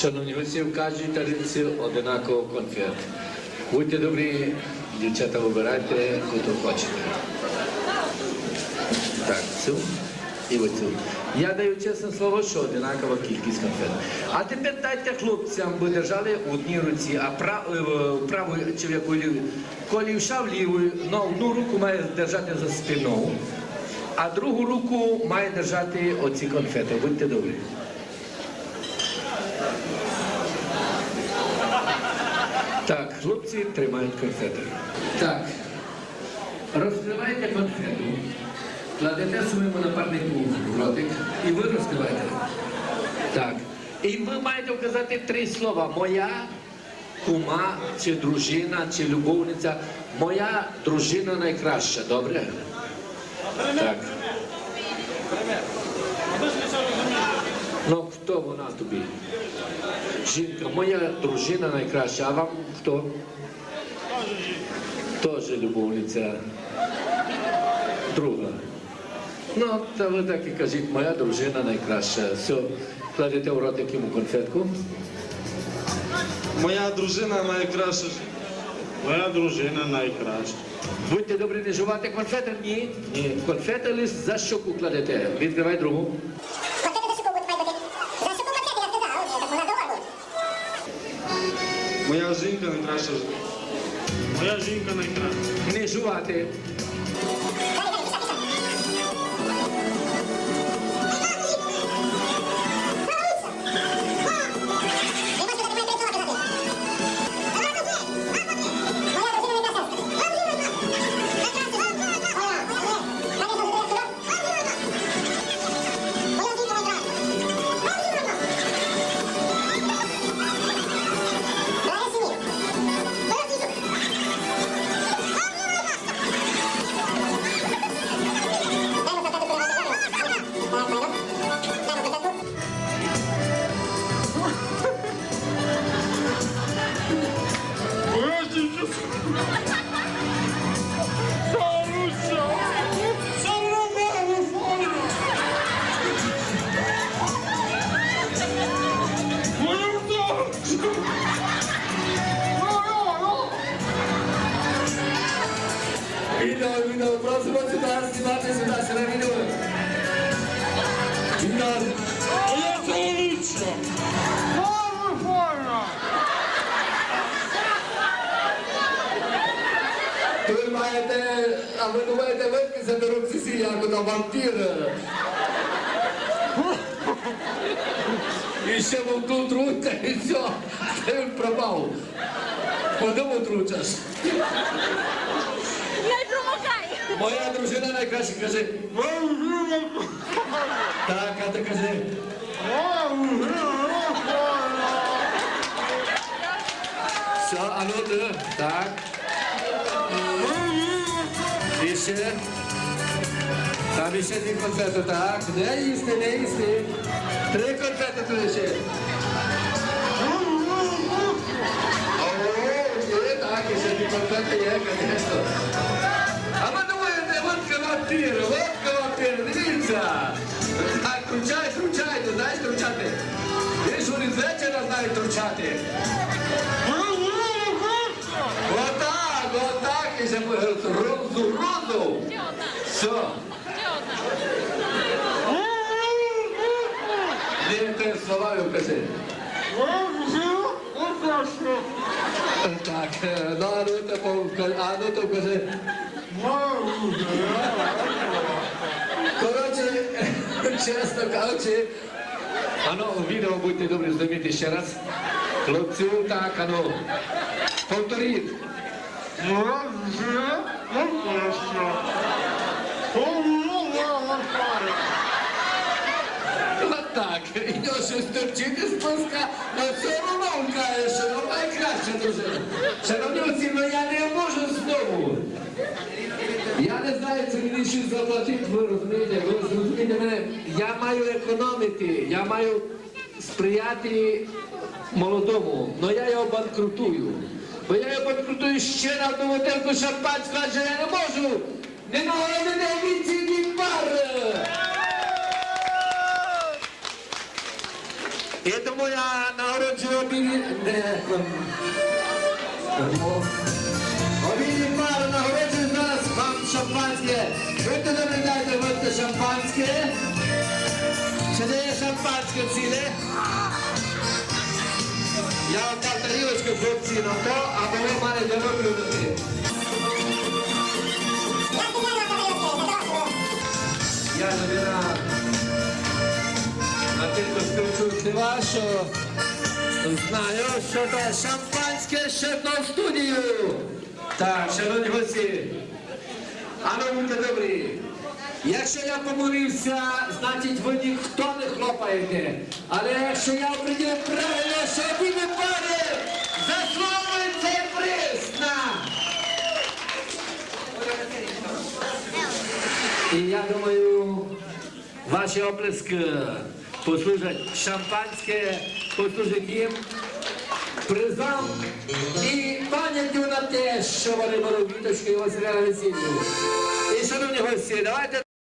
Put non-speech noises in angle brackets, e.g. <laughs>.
Шановні гості, в кожній тарілці одинаково конфет. Будьте добрі, дівчата, вибирайте, яку хочете. Так, цю і оцю. Я даю чесне слово, що одинакова кількість конфет. А тепер дайте хлопцям, бо держали в одній руці, а е, в праву чи в яку ліву. Коли вшав лівою, ну, одну руку має держати за спиною, а другу руку має держати оці конфети. Будьте добрі. Так, хлопці тримають конфети. Так. Розкривайте конфету, кладете своєму напарнику в ротик і ви розкриваєте. Так. І ви маєте вказати три слова. Моя кума, чи дружина, чи любовниця. Моя дружина найкраща, добре? Так. Ну, хто вона тобі? Жінка, моя дружина найкраща, а вам хто? Теж любовниця. Друга. Ну, та ви так і кажіть, моя дружина найкраща. Все, кладете в ротик йому конфетку. Моя дружина найкраща. Моя дружина найкраща. Будьте добрі, не жувати конфети? Ні. Ні. Конфети лише за щоку кладете. Відкривай другу. Моя жінка найкраща. Моя жінка найкраща. Не жувати. Ви маєте, а ви думаєте, витки заберуть всі, як ото вампір. І ще вам тут трутка, і все, ти він пропав. Подумав тручаш. Не допомагай! Моя дружина найкраще каже. Так, а ти кажи. Все, а ну ти. Так. І ще. Там іще дві конфети, так. Не їсти, не їсти. Три конфети тут ще. Так, ще дві конфети є, звісно. А ви думаєте, водка вампір, водка вампір, дивіться. Так, кручай, кручайте, знаєш кручати. Ви ж вони вечора знають кручати. Отак, отак, і ще розу, розу. Все. Не те словами кажи. Так, е, ну, а ну, то, пов- а ну, то кажи. Коротше, <laughs> чесно кажучи, ано, у відео будьте добрі зніміть ще раз. Хлопцю, так, ано, повторіть. От так, і нього щось торчити з паска, але все одно що вона найкраща дружина. Шановні ну я не можу знову. Я не знаю, це мені щось заплатить, ви розумієте, ви зрозумієте мене. Я маю економити, я маю сприяти молодому, але я його банкрутую. Бо я його банкрутую ще на одну бутилку шампанського, адже я не можу. Не можу, не віці, ні пар. І тому я нагороджую обіді... Не, ем, Обіді пару нагороджую зараз вам шампанське. Будьте добрі, дайте випити шампанське. Чи не є шампанське ціле? Я вам дав тарілочку хлопці на то, або ви маєте виплюнути. Ja specjalnie na kamerę, Я Левіна на тільки співчутлива, що знаю, що це шампанське ще в студію. Так, шановні гості, а ну будьте добрі. Якщо я помолився, значить ви ніхто не хлопаєте. Але якщо я оприділив правильно, що обидві пари заслуговують цей приз І я думаю, ваші оплески послужать шампанське, послужить їм призом і пам'яттю на те, що вони були віточки Василя на весіллю. І, шановні гості, давайте